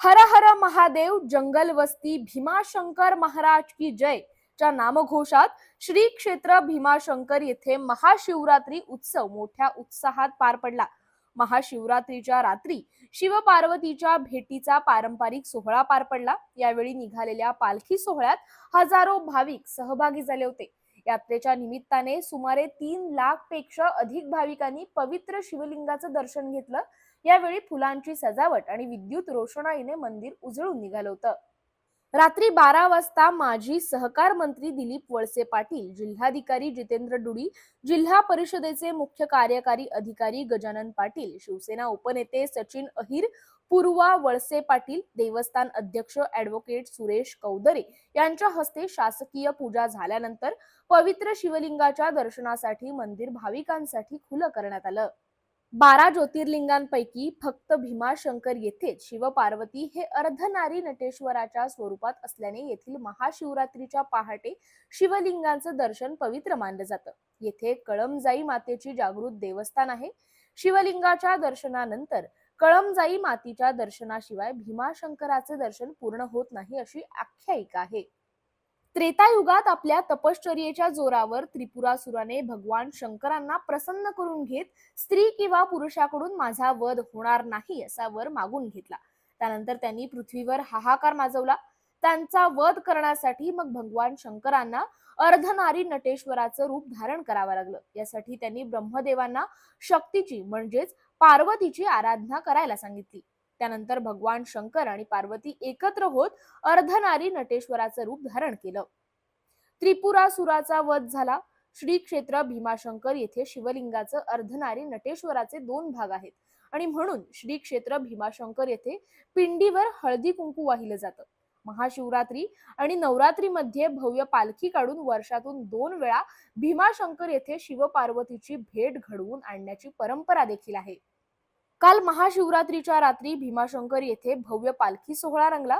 हर हर महादेव जंगल वस्ती भीमाशंकर महाराज की जय. च्या नामघोषात श्री क्षेत्र भीमाशंकर येथे महाशिवरात्री उत्सव मोठ्या उत्साहात पार पडला. महाशिवरात्रीच्या रात्री शिवपार्वतीच्या भेटीचा पारंपरिक सोहळा पार पडला. यावेळी निघालेल्या पालखी सोहळ्यात हजारो भाविक सहभागी झाले होते. यात्रेच्या निमित्ताने सुमारे तीन लाखपेक्षा अधिक भाविकांनी पवित्र शिवलिंगाचं दर्शन घेतलं. यावेळी फुलांची सजावट आणि विद्युत रोषणाईने मंदिर उजळून निघालं होतं. रात्री बारा वाजता माजी सहकार मंत्री दिलीप वळसे पाटील जिल्हाधिकारी जितेंद्र डुडी जिल्हा परिषदेचे मुख्य कार्यकारी अधिकारी गजानन पाटील शिवसेना उपनेते सचिन अहिर पूर्वा वळसे पाटील देवस्थान अध्यक्ष ऍडव्होकेट सुरेश कौदरे यांच्या हस्ते शासकीय पूजा झाल्यानंतर पवित्र शिवलिंगाच्या दर्शनासाठी मंदिर भाविकांसाठी खुलं करण्यात आलं. बारा ज्योतिर्लिंगांपैकी फक्त भीमाशंकर येथेच शिवपार्वती हे अर्धनारी नटेश्वराच्या स्वरूपात असल्याने येथील महाशिवरात्रीच्या पहाटे शिवलिंगांचं दर्शन पवित्र मानलं जातं. येथे कळमजाई मातेची जागृत देवस्थान आहे. शिवलिंगाच्या दर्शनानंतर कळमजाई मातीच्या दर्शनाशिवाय भीमाशंकराचे दर्शन पूर्ण होत नाही अशी आख्यायिका आहे. त्रेतायुगात आपल्या तपश्चर्येच्या जोरावर त्रिपुरासुराने भगवान शंकरांना प्रसन्न करून घेत स्त्री किंवा पुरुषाकडून माझा वध होणार नाही असा वर मागून घेतला. त्यानंतर त्यांनी पृथ्वीवर हाहाकार माजवला. त्यांचा वध करण्यासाठी मग भगवान शंकरांना अर्धनारी नटेश्वराचं रूप धारण करावं लागलं. यासाठी त्यांनी ब्रह्मदेवांना शक्तीची म्हणजेच पार्वतीची आराधना करायला सांगितली. त्यानंतर भगवान शंकर आणि पार्वती एकत्र होत अर्धनारी नटेश्वराचं रूप धारण केलं. त्रिपुरासुराचा वध झाला. श्री क्षेत्र भीमाशंकर येथे शिवलिंगाचं अर्धनारी नटेश्वराचे दोन भाग आहेत. आणि म्हणून श्री क्षेत्र भीमाशंकर येथे पिंडीवर हळदी कुंकू वाहिलं जातं. महाशिवरात्री आणि नवरात्रीमध्ये भव्य पालखी काढून वर्षातून दोन वेळा भीमाशंकर येथे शिवपार्वतीची भेट घडवून आणण्याची परंपरा देखील आहे. काल महाशिवरात्रीच्या रात्री भीमाशंकर येथे भव्य पालखी सोहळा रंगला.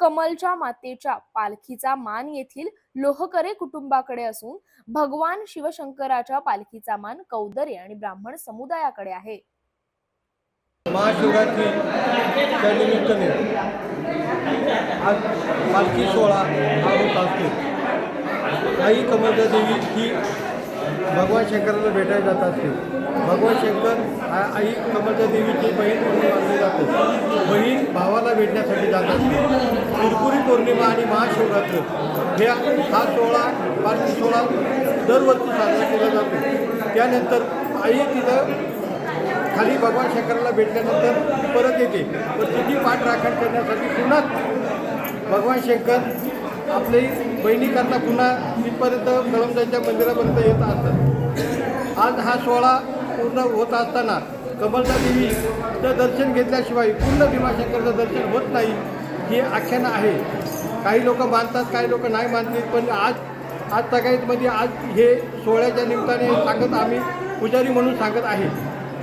कमलच्या मातेच्या पालखीचा मान येथील लोहकरे कुटुंबाकडे असून भगवान शिवशंकराच्या पालखीचा मान कौदरे आणि ब्राह्मण समुदायाकडे आहे. महाशिवरात्रीच्या हा आज पालखी सोहळा हा होत असतो. आई कमलदा देवी ही भगवान शंकराला भेटायला जात असते. भगवान शंकर हा आई कमलदा देवीची बहीण म्हणून मानली जाते. बहीण भावाला भेटण्यासाठी जात असते. त्रिपुरी पौर्णिमा आणि महाशिवरात्र हे हा सोहळा पालखी सोहळा दरवर्षी साजरा केला जातो. त्यानंतर आई तिथं खाली भगवान शंकराला भेटल्यानंतर परत येते. पण तिची पाठ राखण करण्यासाठी पुन्हा भगवान शंकर आपली बहिणीकरता पुन्हा तिथपर्यंत कळमजाईच्या मंदिरापर्यंत येत असतात. आज हा सोहळा पूर्ण होत असताना कमलदा देवीचं दर्शन घेतल्याशिवाय पूर्ण भीमाशंकरचं दर्शन होत नाही ही आख्यान आहे. काही लोक मानतात काही लोक नाही मानतात पण आज आज सगळ्यामध्ये आज हे सोहळ्याच्या निमित्ताने सांगत आम्ही पुजारी म्हणून सांगत आहे.